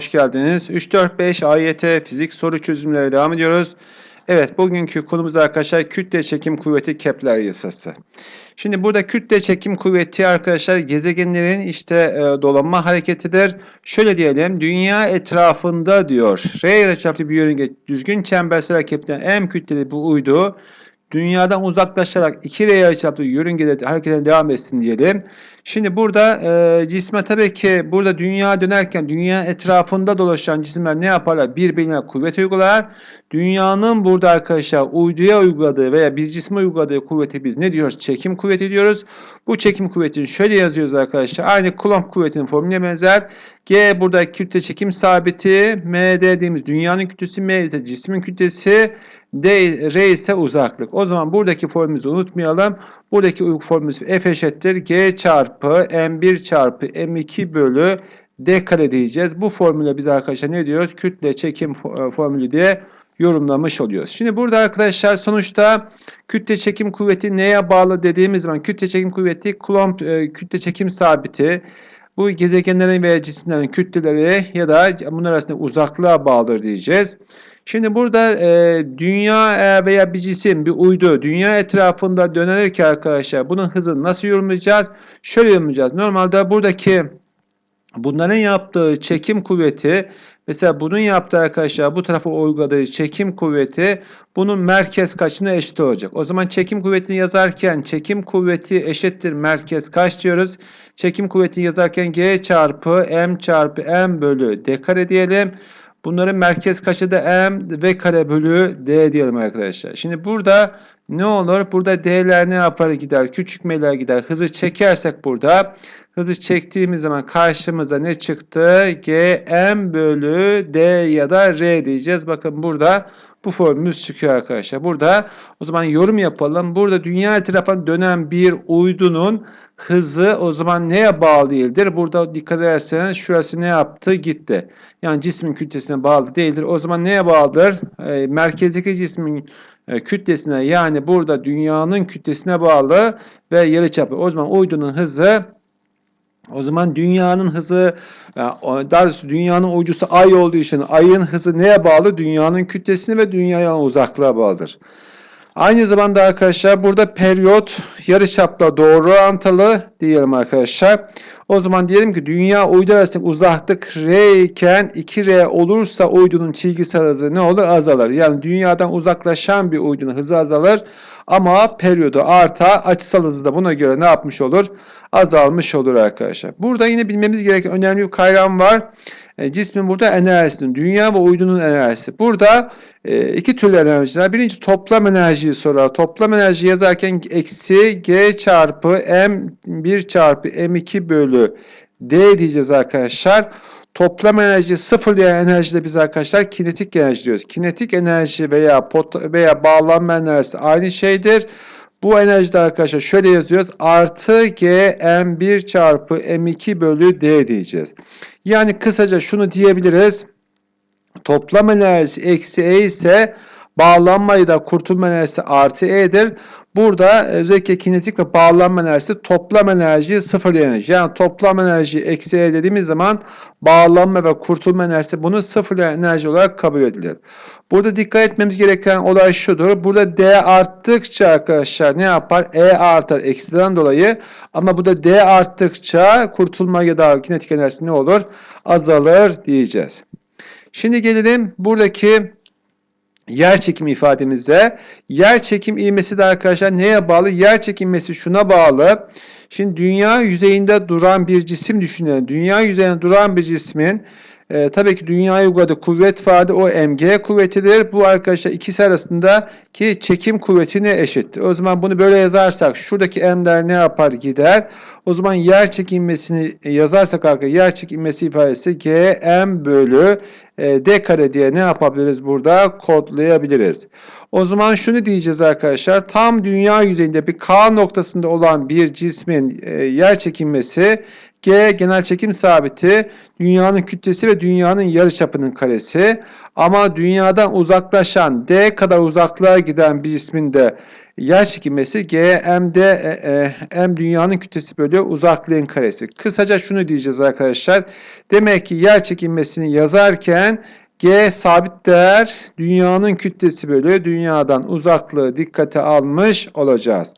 Hoş geldiniz. 3-4-5 AYT fizik soru çözümleri devam ediyoruz. Evet bugünkü konumuz arkadaşlar kütle çekim kuvveti Kepler yasası. Şimdi burada kütle çekim kuvveti arkadaşlar gezegenlerin işte e, dolanma hareketidir. Şöyle diyelim dünya etrafında diyor R yarıçaplı bir yörünge düzgün çembersel hareketle M kütleli bu uydu dünyadan uzaklaşarak 2 R yarıçaplı yörüngede hareketine devam etsin diyelim. Şimdi burada e, cisme tabii ki burada dünya dönerken dünya etrafında dolaşan cisimler ne yaparlar? Birbirine kuvvet uygular. Dünyanın burada arkadaşlar uyduya uyguladığı veya bir cisme uyguladığı kuvveti biz ne diyoruz? Çekim kuvveti diyoruz. Bu çekim kuvvetini şöyle yazıyoruz arkadaşlar. Aynı Coulomb kuvvetinin formülüne benzer. G burada kütle çekim sabiti. M dediğimiz dünyanın kütlesi. M ise cismin kütlesi. D, R ise uzaklık. O zaman buradaki formülümüzü unutmayalım. Buradaki formülümüz F eşittir. G çarpı M1 çarpı M2 bölü D kare diyeceğiz. Bu formüle biz arkadaşlar ne diyoruz? Kütle çekim e, formülü diye yorumlamış oluyoruz. Şimdi burada arkadaşlar sonuçta kütle çekim kuvveti neye bağlı dediğimiz zaman kütle çekim kuvveti Coulomb e, kütle çekim sabiti. Bu gezegenlerin veya cisimlerin kütleleri ya da bunlar arasında uzaklığa bağlıdır diyeceğiz. Şimdi burada e, dünya e, veya bir cisim, bir uydu dünya etrafında dönerek arkadaşlar bunun hızını nasıl yorumlayacağız? Şöyle yorumlayacağız. Normalde buradaki bunların yaptığı çekim kuvveti mesela bunun yaptığı arkadaşlar bu tarafa uyguladığı çekim kuvveti bunun merkez kaçına eşit olacak. O zaman çekim kuvvetini yazarken çekim kuvveti eşittir merkez kaç diyoruz? Çekim kuvvetini yazarken G çarpı M çarpı M bölü D kare diyelim. Bunların merkez kaçı da m v kare bölü d diyelim arkadaşlar. Şimdi burada ne olur? Burada d'ler ne yapar gider? Küçük m'ler gider. Hızı çekersek burada hızı çektiğimiz zaman karşımıza ne çıktı? g m bölü d ya da r diyeceğiz. Bakın burada bu formülümüz çıkıyor arkadaşlar. Burada o zaman yorum yapalım. Burada dünya etrafına dönen bir uydunun hızı o zaman neye bağlı değildir? Burada dikkat ederseniz şurası ne yaptı? Gitti. Yani cismin kütlesine bağlı değildir. O zaman neye bağlıdır? E, merkezdeki cismin e, kütlesine yani burada dünyanın kütlesine bağlı ve yarıçapı. O zaman uydunun hızı o zaman dünyanın hızı daha doğrusu dünyanın uydusu ay olduğu için ayın hızı neye bağlı? Dünyanın kütlesine ve dünyaya uzaklığa bağlıdır. Aynı zamanda arkadaşlar burada periyot yarıçapla doğru orantılı diyelim arkadaşlar. O zaman diyelim ki dünya uydu arasındaki uzaklık r iken 2r olursa uydunun çizgisel hızı ne olur? Azalır. Yani dünyadan uzaklaşan bir uydunun hızı azalır. Ama periyodu arta açısal hızı da buna göre ne yapmış olur? Azalmış olur arkadaşlar. Burada yine bilmemiz gereken önemli bir kavram var. E, cismin burada enerjisinin, dünya ve uydunun enerjisi. Burada e, iki türlü enerjiler. Birinci toplam enerjiyi sorar. Toplam enerji yazarken eksi g çarpı m1 çarpı m2 bölü d diyeceğiz arkadaşlar. Toplam enerji sıfırlayan enerjide biz arkadaşlar kinetik enerji diyoruz. Kinetik enerji veya pot veya bağlanma enerjisi aynı şeydir. Bu enerjide arkadaşlar şöyle yazıyoruz. Artı G M1 çarpı M2 bölü D diyeceğiz. Yani kısaca şunu diyebiliriz. Toplam enerjisi eksi E ise bağlanmayı da kurtulma enerjisi artı E'dir. Burada özellikle kinetik ve bağlanma enerjisi toplam enerji sıfır enerji. Yani toplam enerji eksi E dediğimiz zaman bağlanma ve kurtulma enerjisi bunu sıfır enerji olarak kabul edilir. Burada dikkat etmemiz gereken olay şudur. Burada D arttıkça arkadaşlar ne yapar? E artar eksiden dolayı. Ama bu da D arttıkça kurtulma ya da kinetik enerjisi ne olur? Azalır diyeceğiz. Şimdi gelelim buradaki yer çekim ifademize. Yer çekim ivmesi de arkadaşlar neye bağlı? Yer çekim ivmesi şuna bağlı. Şimdi dünya yüzeyinde duran bir cisim düşünelim. Dünya yüzeyinde duran bir cismin e, tabii ki dünyaya uyguladığı kuvvet vardı. O mg kuvvetidir. Bu arkadaşlar ikisi arasındaki çekim kuvvetine eşittir. O zaman bunu böyle yazarsak şuradaki m'ler ne yapar gider. O zaman yer çekilmesini yazarsak arkadaşlar yer çekilmesi ifadesi g m bölü e, d kare diye ne yapabiliriz burada kodlayabiliriz. O zaman şunu diyeceğiz arkadaşlar. Tam dünya yüzeyinde bir K noktasında olan bir cismin e, yer çekilmesi G genel çekim sabiti dünyanın kütlesi ve dünyanın yarıçapının karesi. Ama dünyadan uzaklaşan D kadar uzaklığa giden bir cismin de yer çekilmesi G m d e, e, m dünyanın kütlesi bölü uzaklığın karesi. Kısaca şunu diyeceğiz arkadaşlar. Demek ki yer çekilmesini yazarken G sabit değer dünyanın kütlesi bölü dünyadan uzaklığı dikkate almış olacağız.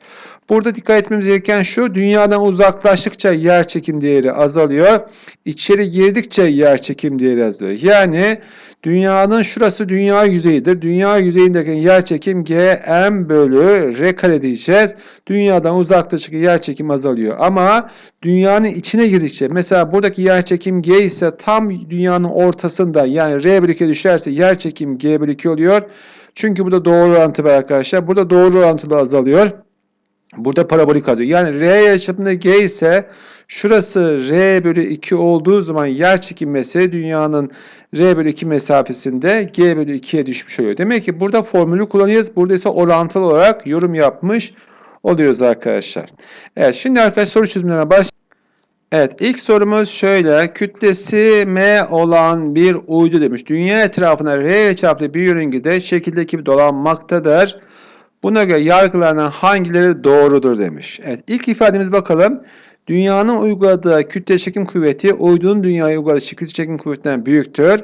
Burada dikkat etmemiz gereken şu dünyadan uzaklaştıkça yer çekim değeri azalıyor. İçeri girdikçe yer çekim değeri azalıyor. Yani dünyanın şurası dünya yüzeyidir. Dünya yüzeyindeki yer çekim G m bölü R kare diyeceğiz. Dünyadan uzaklaştıkça yer çekim azalıyor. Ama dünyanın içine girdikçe mesela buradaki yer çekim G ise tam dünyanın ortasında yani R bölü 2 düşerse yer çekim G bölü 2 oluyor. Çünkü burada doğru orantı var arkadaşlar. Burada doğru orantılı azalıyor. Burada parabolik azalıyor. Yani R yarıçapında G ise şurası R bölü 2 olduğu zaman yer çekilmesi dünyanın R bölü 2 mesafesinde G bölü 2'ye düşmüş oluyor. Demek ki burada formülü kullanıyoruz. Burada ise orantılı olarak yorum yapmış oluyoruz arkadaşlar. Evet şimdi arkadaşlar soru çözümlerine baş. Evet ilk sorumuz şöyle. Kütlesi M olan bir uydu demiş. Dünya etrafına R çaplı bir yörüngede şekildeki bir dolanmaktadır. Buna göre yargılarından hangileri doğrudur demiş. Evet ilk ifademiz bakalım. Dünyanın uyguladığı kütle çekim kuvveti uydunun dünyaya uyguladığı kütle çekim kuvvetinden büyüktür.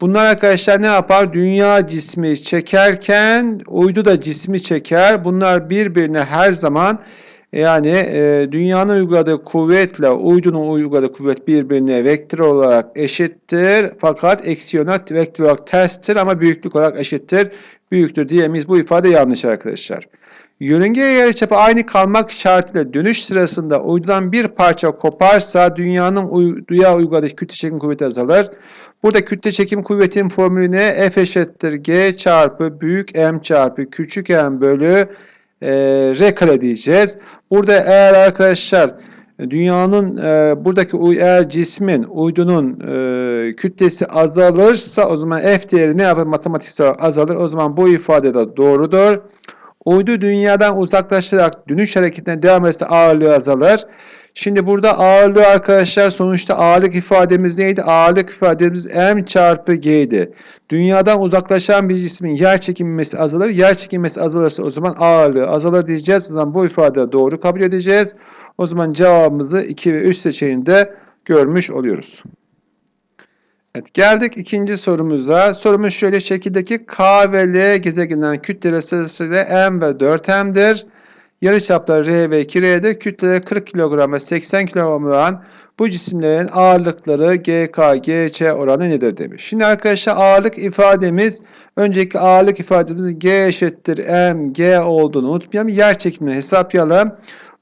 Bunlar arkadaşlar ne yapar? Dünya cismi çekerken uydu da cismi çeker. Bunlar birbirine her zaman yani e, dünyanın uyguladığı kuvvetle uydunun uyguladığı kuvvet birbirine vektör olarak eşittir. Fakat eksi yönet vektör olarak terstir ama büyüklük olarak eşittir. Büyüktür diyemeyiz. Bu ifade yanlış arkadaşlar. Yörünge yarıçapı aynı kalmak şartıyla dönüş sırasında uydudan bir parça koparsa dünyanın uyduya uyguladığı kütle çekim kuvveti azalır. Burada kütle çekim kuvvetinin formülü ne? F eşittir G çarpı büyük M çarpı küçük M bölü e, R kare diyeceğiz. Burada eğer arkadaşlar dünyanın e, buradaki eğer cismin uydunun e, kütlesi azalırsa o zaman F değeri ne yapar? Matematiksel azalır. O zaman bu ifade de doğrudur. Uydu dünyadan uzaklaşarak dönüş hareketine devam etse ağırlığı azalır. Şimdi burada ağırlığı arkadaşlar sonuçta ağırlık ifademiz neydi? Ağırlık ifademiz m çarpı g'ydi. Dünyadan uzaklaşan bir cismin yer çekilmesi azalır. Yer çekilmesi azalırsa o zaman ağırlığı azalır diyeceğiz. O zaman bu ifade doğru kabul edeceğiz. O zaman cevabımızı 2 ve 3 seçeneğinde görmüş oluyoruz. Evet, geldik ikinci sorumuza. Sorumuz şöyle şekildeki K ve L gezegeninden kütleleri sırasıyla M ve 4M'dir. Yarıçapları R ve 2R'dir. Kütleleri 40 kilogram ve 80 kilogram olan bu cisimlerin ağırlıkları GK, GC oranı nedir demiş. Şimdi arkadaşlar ağırlık ifademiz önceki ağırlık ifademiz G eşittir M, G olduğunu unutmayalım. Yer çekimini hesaplayalım.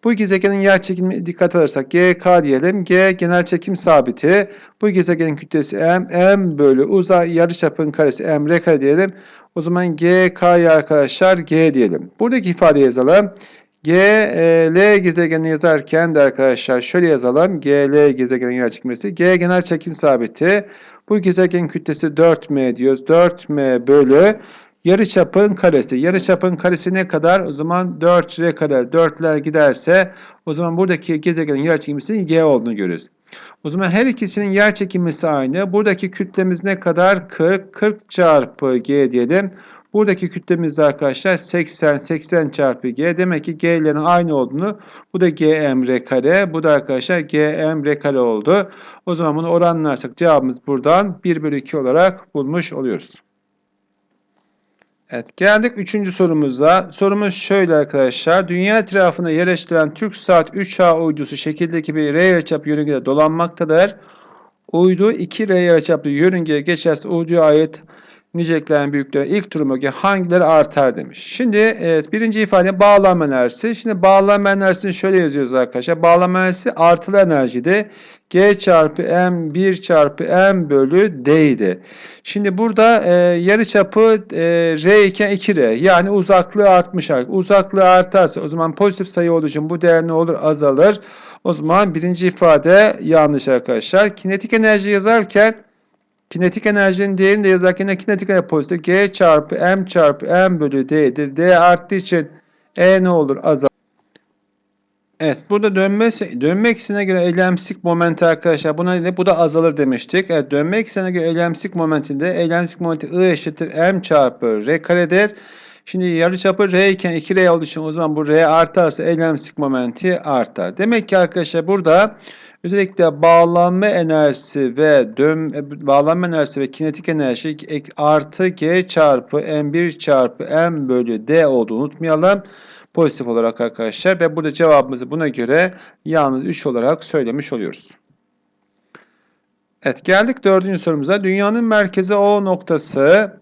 Bu gezegenin yer çekimine dikkat alırsak GK diyelim. G genel çekim sabiti. Bu gezegenin kütlesi M. M bölü uzay yarıçapın karesi M R kare diyelim. O zaman GK'ya arkadaşlar G diyelim. Buradaki ifade yazalım. G, e, L gezegenini yazarken de arkadaşlar şöyle yazalım. G, L gezegenin yer çekmesi. G genel çekim sabiti. Bu gezegenin kütlesi 4M diyoruz. 4M bölü Yarıçapın karesi. Yarıçapın karesi ne kadar? O zaman 4R kare. 4'ler giderse o zaman buradaki gezegenin yer çekiminin G olduğunu görürüz. O zaman her ikisinin yer çekimisi aynı. Buradaki kütlemiz ne kadar? 40. 40 çarpı G diyelim. Buradaki kütlemiz de arkadaşlar 80. 80 çarpı G. Demek ki G'lerin aynı olduğunu. Bu da GM R kare. Bu da arkadaşlar GM R kare oldu. O zaman bunu oranlarsak cevabımız buradan 1 bölü 2 olarak bulmuş oluyoruz. Evet geldik üçüncü sorumuza. Sorumuz şöyle arkadaşlar. Dünya etrafında yerleştirilen Türk Saat 3A uydusu şekildeki bir R yarıçap yörüngede dolanmaktadır. Uydu 2 R yarıçaplı yörüngeye geçerse uyduya ait niceliklerin büyüklüğü ilk duruma göre hangileri artar demiş. Şimdi evet birinci ifade bağlanma enerjisi. Şimdi bağlanma enerjisini şöyle yazıyoruz arkadaşlar. Bağlanma enerjisi artılı enerjide G çarpı M 1 çarpı M bölü D idi. Şimdi burada e, yarı çapı e, R iken 2R yani uzaklığı artmış. Uzaklığı artarsa o zaman pozitif sayı olduğu için bu değer ne olur? Azalır. O zaman birinci ifade yanlış arkadaşlar. Kinetik enerji yazarken Kinetik enerjinin değerini de yazarken de kinetik enerji pozitif. G çarpı M çarpı M bölü D'dir. D arttığı için E ne olur? Azalır. Evet burada dönmesi, dönme eksenine göre eylemsizlik momenti arkadaşlar buna ne bu da azalır demiştik. Evet dönme eksenine göre eylemsizlik momentinde eylemsizlik momenti I eşittir M çarpı R karedir. Şimdi yarıçapı R iken 2R olduğu için o zaman bu R artarsa eylemsizlik momenti artar. Demek ki arkadaşlar burada özellikle bağlanma enerjisi ve dön bağlanma enerjisi ve kinetik enerji artı G çarpı M1 çarpı M bölü D olduğunu unutmayalım pozitif olarak arkadaşlar ve burada cevabımızı buna göre yalnız 3 olarak söylemiş oluyoruz. Evet geldik dördüncü sorumuza. Dünyanın merkezi O noktası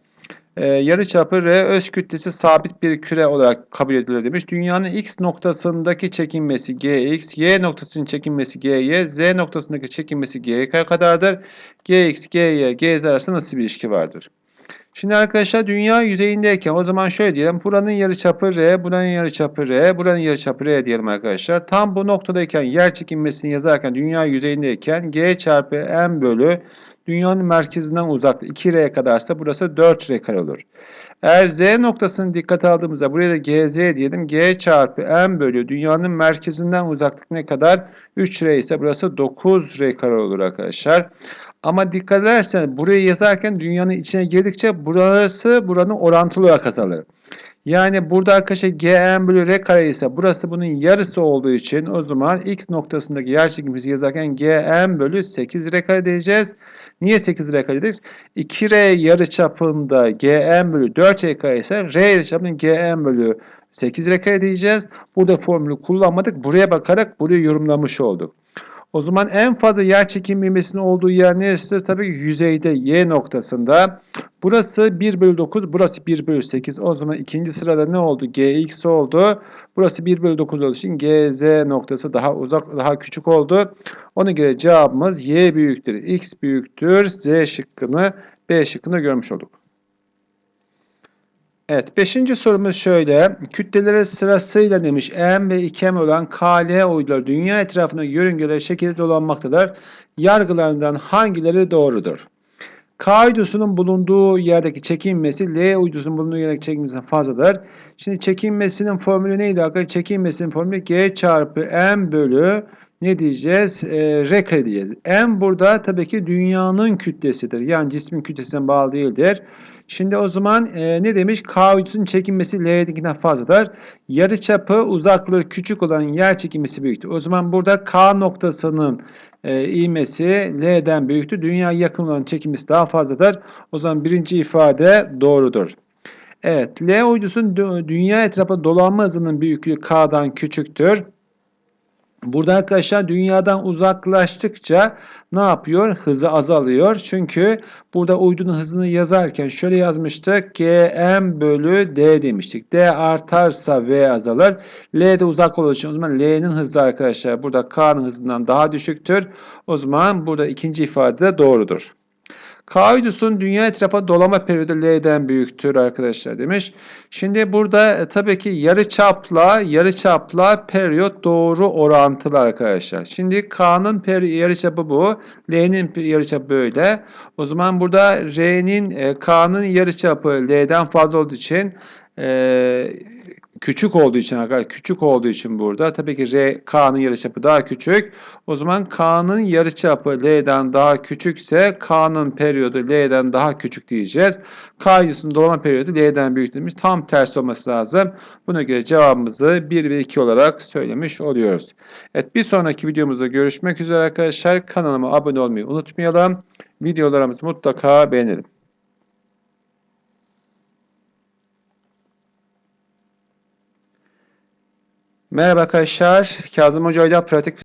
e, yarıçapı R öz kütlesi sabit bir küre olarak kabul edilir demiş. Dünyanın X noktasındaki çekinmesi Gx, Y noktasının çekinmesi Gy, Z noktasındaki çekinmesi G kadardır. Gx, Gy, Gz arasında nasıl bir ilişki vardır? Şimdi arkadaşlar dünya yüzeyindeyken o zaman şöyle diyelim. Buranın yarıçapı R, buranın yarıçapı R, buranın yarıçapı R diyelim arkadaşlar. Tam bu noktadayken yer çekilmesini yazarken dünya yüzeyindeyken G çarpı M bölü dünyanın merkezinden uzaklık 2R kadarsa burası 4R kare olur. Eğer Z noktasını dikkate aldığımızda buraya da GZ diyelim. G çarpı M bölü dünyanın merkezinden uzaklık ne kadar? 3R ise burası 9R kare olur arkadaşlar. Ama dikkat ederseniz burayı yazarken dünyanın içine girdikçe burası buranın orantılı olarak azalır. Yani burada arkadaşlar gm bölü r kare ise burası bunun yarısı olduğu için o zaman x noktasındaki yer çekimimizi yazarken gm bölü 8 r kare diyeceğiz. Niye 8 r kare dedik? 2r yarıçapında gm bölü 4 r kare ise r yarıçapının gm bölü 8 r kare diyeceğiz. Burada formülü kullanmadık. Buraya bakarak burayı yorumlamış olduk. O zaman en fazla yer çekim ivmesinin olduğu yer neresidir? Tabii ki yüzeyde Y noktasında. Burası 1 bölü 9, burası 1 bölü 8. O zaman ikinci sırada ne oldu? Gx oldu. Burası 1 bölü 9 olduğu için Gz noktası daha uzak, daha küçük oldu. Ona göre cevabımız Y büyüktür, X büyüktür. Z şıkkını, B şıkkını görmüş olduk. Evet, beşinci sorumuz şöyle. Kütleleri sırasıyla demiş M ve 2M olan KL uyduları dünya etrafında yörüngeler şekilde dolanmaktadır. Yargılarından hangileri doğrudur? K uydusunun bulunduğu yerdeki çekinmesi L uydusunun bulunduğu yerdeki çekinmesinden fazladır. Şimdi çekinmesinin formülü neydi arkadaşlar? Çekinmesinin formülü G çarpı M bölü ne diyeceğiz? E, R kare diyeceğiz. M burada tabii ki dünyanın kütlesidir. Yani cismin kütlesine bağlı değildir. Şimdi o zaman e, ne demiş? K uydusunun çekinmesi L'dekinden fazladır. Yarıçapı uzaklığı küçük olan yer çekilmesi büyüktür. O zaman burada K noktasının e, ivmesi L'den büyüktür. Dünya yakın olan çekilmesi daha fazladır. O zaman birinci ifade doğrudur. Evet, L uydusunun dünya etrafında dolanma hızının büyüklüğü K'dan küçüktür. Burada arkadaşlar dünyadan uzaklaştıkça ne yapıyor? Hızı azalıyor. Çünkü burada uydunun hızını yazarken şöyle yazmıştık. Gm bölü d demiştik. d artarsa v azalır. L de uzak olduğu için o zaman L'nin hızı arkadaşlar burada K'nın hızından daha düşüktür. O zaman burada ikinci ifade de doğrudur. K uydusunun dünya etrafa dolama periyodu L'den büyüktür arkadaşlar demiş. Şimdi burada e, tabii ki yarı çapla yarı çapla periyot doğru orantılı arkadaşlar. Şimdi K'nın yarı çapı bu. L'nin yarı çapı böyle. O zaman burada R'nin e, K'nın yarı çapı L'den fazla olduğu için e, küçük olduğu için arkadaşlar küçük olduğu için burada tabii ki R K'nın yarıçapı daha küçük. O zaman K'nın yarıçapı L'den daha küçükse K'nın periyodu L'den daha küçük diyeceğiz. K yüzünün dolama periyodu L'den büyük demiş. Tam tersi olması lazım. Buna göre cevabımızı 1 ve 2 olarak söylemiş oluyoruz. Evet bir sonraki videomuzda görüşmek üzere arkadaşlar. Kanalıma abone olmayı unutmayalım. Videolarımızı mutlaka beğenelim. Merhaba arkadaşlar. Kazım Hoca ile pratik